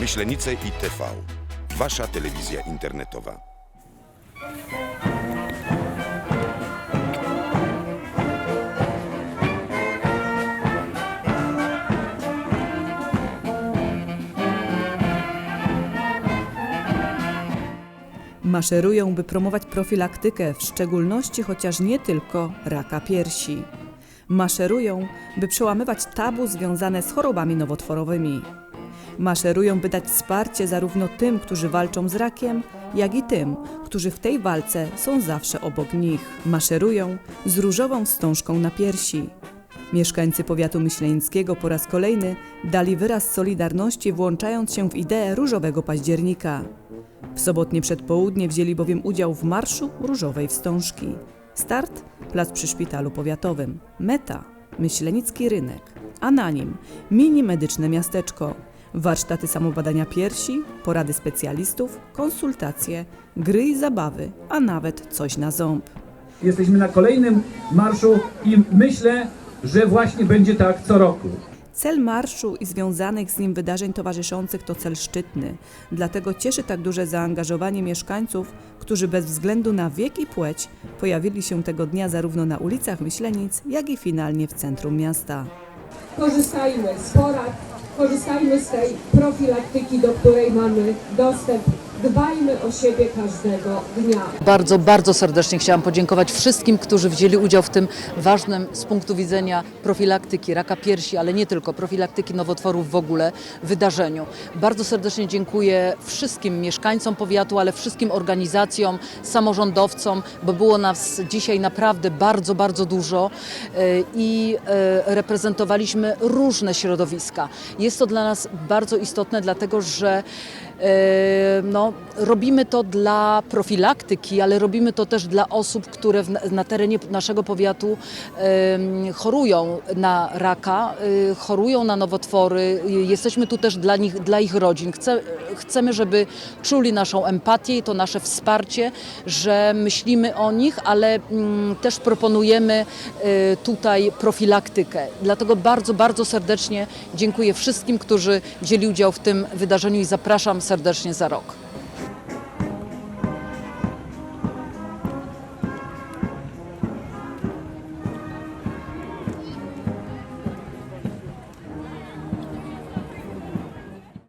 Myślenice i TV. Wasza telewizja internetowa. Maszerują, by promować profilaktykę, w szczególności chociaż nie tylko raka piersi. Maszerują, by przełamywać tabu związane z chorobami nowotworowymi. Maszerują, by dać wsparcie zarówno tym, którzy walczą z rakiem, jak i tym, którzy w tej walce są zawsze obok nich. Maszerują z różową wstążką na piersi. Mieszkańcy powiatu myślenickiego po raz kolejny dali wyraz solidarności, włączając się w ideę różowego października. W sobotnie przedpołudnie wzięli bowiem udział w Marszu Różowej Wstążki. Start plac przy szpitalu powiatowym. Meta Myślenicki rynek, a na nim mini medyczne miasteczko. Warsztaty samobadania piersi, porady specjalistów, konsultacje, gry i zabawy, a nawet coś na ząb. Jesteśmy na kolejnym marszu i myślę, że właśnie będzie tak co roku. Cel marszu i związanych z nim wydarzeń towarzyszących to cel szczytny, dlatego cieszy tak duże zaangażowanie mieszkańców, którzy bez względu na wiek i płeć pojawili się tego dnia zarówno na ulicach Myślenic, jak i finalnie w centrum miasta. Korzystajmy z porad, korzystajmy z tej profilaktyki, do której mamy dostęp. Dbajmy o siebie każdego dnia. Bardzo, bardzo serdecznie chciałam podziękować wszystkim, którzy wzięli udział w tym ważnym z punktu widzenia profilaktyki raka piersi, ale nie tylko, profilaktyki nowotworów w ogóle wydarzeniu. Bardzo serdecznie dziękuję wszystkim mieszkańcom powiatu, ale wszystkim organizacjom, samorządowcom, bo było nas dzisiaj naprawdę bardzo, bardzo dużo e, i e, reprezentowaliśmy różne środowiska. Jest to dla nas bardzo istotne, dlatego że E, robimy to dla profilaktyki, ale robimy to też dla osób, które na terenie naszego powiatu chorują na raka, y, chorują na nowotwory. Y, Jesteśmy tu też dla nich, dla ich rodzin. Chce, chcemy, żeby czuli naszą empatię i to nasze wsparcie, że myślimy o nich, ale mm, też proponujemy y, tutaj profilaktykę. Dlatego bardzo, bardzo serdecznie dziękuję wszystkim, którzy wzięli udział w tym wydarzeniu i zapraszam serdecznie za rok.